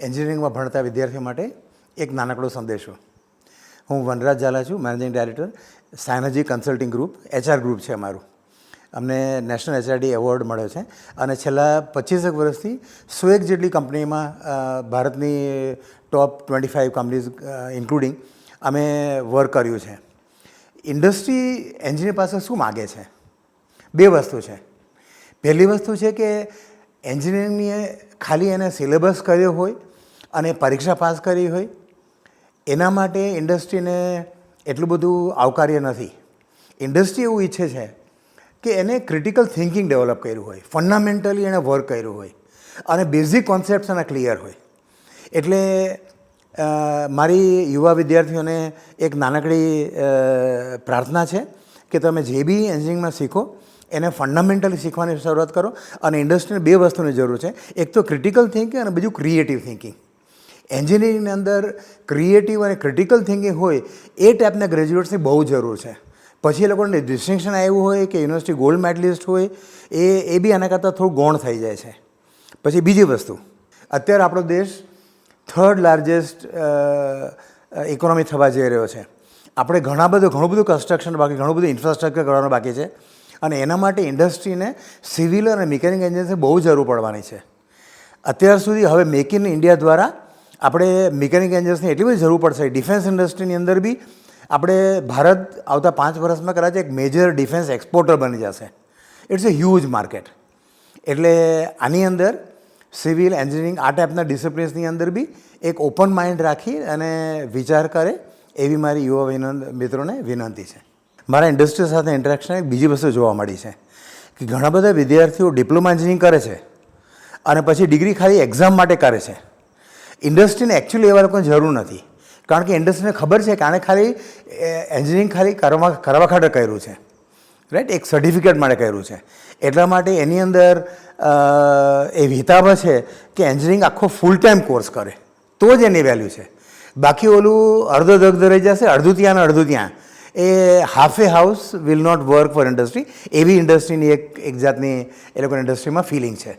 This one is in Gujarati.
એન્જિનિયરિંગમાં ભણતા વિદ્યાર્થીઓ માટે એક નાનકડો સંદેશો. હું વનરાજ ઝાલા છું, managing director, Sayanji consulting group, HR group છે અમારું. અમને નેશનલ એચઆરડી એવોર્ડ મળ્યો છે અને છેલ્લા પચીસેક વર્ષથી સો એક જેટલી કંપનીમાં ભારતની top twenty five companies including અમે વર્ક કર્યું છે. ઇન્ડસ્ટ્રી એન્જિનિયર પાસે શું માગે છે? બે વસ્તુ છે. પહેલી વસ્તુ છે કે એન્જિનિયરિંગની ખાલી એને સિલેબસ કર્યો હોય અને પરીક્ષા પાસ કરી હોય, એના માટે ઇન્ડસ્ટ્રીને એટલું બધું આવકાર્ય નથી. ઇન્ડસ્ટ્રી એવું ઈચ્છે છે કે એને ક્રિટિકલ થિંકિંગ ડેવલપ કર્યું હોય ફંડામેન્ટલી એણે વર્ક કર્યું હોય, અને બેઝિક કોન્સેપ્ટ એના ક્લિયર હોય. એટલે મારી યુવા વિદ્યાર્થીઓને એક નાનકડી પ્રાર્થના છે કે તમે જે બી એન્જિનિયરિંગમાં શીખો, એને ફંડામેન્ટલી શીખવાની શરૂઆત કરો અને ઇન્ડસ્ટ્રીને બે વસ્તુની જરૂર છે. એક તો ક્રિટિકલ થિંકિંગ અને બીજું ક્રિએટિવ થિંકિંગ એન્જિનિયરિંગની અંદર ક્રિએટિવ અને ક્રિટિકલ થિંકિંગ હોય એ ટાઈપના ગ્રેજ્યુએટ્સની બહુ જરૂર છે. પછી એ લોકોને ડિસ્ટિંક્શન આવ્યું હોય કે યુનિવર્સિટી ગોલ્ડ મેડલિસ્ટ હોય, એ એ બી આના કરતાં થોડું ગૌણ થઈ જાય છે. પછી બીજી વસ્તુ, અત્યારે આપણો દેશ થર્ડ લાર્જેસ્ટ ઇકોનોમી થવા જઈ રહ્યો છે. આપણે ઘણા બધું, ઘણું બધું કન્સ્ટ્રક્શન બાકી, ઘણું બધું ઇન્ફ્રાસ્ટ્રક્ચર કરવાનું બાકી છે. અને એના માટે ઇન્ડસ્ટ્રીને સિવિલ અને મિકેનિક એન્જિનિયર્સની બહુ જરૂર પડવાની છે. અત્યાર સુધી હવે મેક ઇન ઇન્ડિયા દ્વારા આપણે મિકેનિક એન્જિનિયર્સની એટલી બધી જરૂર પડશે. ડિફેન્સ ઇન્ડસ્ટ્રીની અંદર બી આપણે ભારત આવતા પાંચ વર્ષમાં કદાચ એક મેજર ડિફેન્સ એક્સપોર્ટર બની જશે. ઇટ્સ અ હ્યુજ માર્કેટ એટલે આની અંદર સિવિલ એન્જિનિયરિંગ આ ટાઈપના ડિસિપ્લિન્સની અંદર બી એક ઓપન માઇન્ડ રાખી અને વિચાર કરે એવી મારી યુવા વિનંત, મિત્રોને વિનંતી છે. મારા ઇન્ડસ્ટ્રી સાથે ઇન્ટરેક્શન એક બીજી વસ્તુ જોવા મળી છે કે ઘણા બધા વિદ્યાર્થીઓ ડિપ્લોમા એન્જિનિયરિંગ કરે છે અને પછી ડિગ્રી ખાલી એક્ઝામ માટે કરે છે. ઇન્ડસ્ટ્રીને એકચ્યુઅલી એવા લોકોને જરૂર નથી. કારણ કે ઇન્ડસ્ટ્રીને ખબર છે કે આને ખાલી એન્જિનિયરિંગ ખાલી કરવા કરવા ખાતે કર્યું છે. રાઈટ એક સર્ટિફિકેટ માટે કર્યું છે. એટલા માટે એની અંદર એ હિતાબ છે કે એન્જિનિયરિંગ આખો ફૂલ ટાઈમ કોર્સ કરે. તો જ એની વેલ્યુ છે. બાકી ઓલું અડધો દગ્ધ રહી જશે અડધું ત્યાં ને અડધું ત્યાં એ half a house will not work for industry એવી ઇન્ડસ્ટ્રીની એક એક જાતની એ લોકોની ઇન્ડસ્ટ્રીમાં ફિલિંગ છે.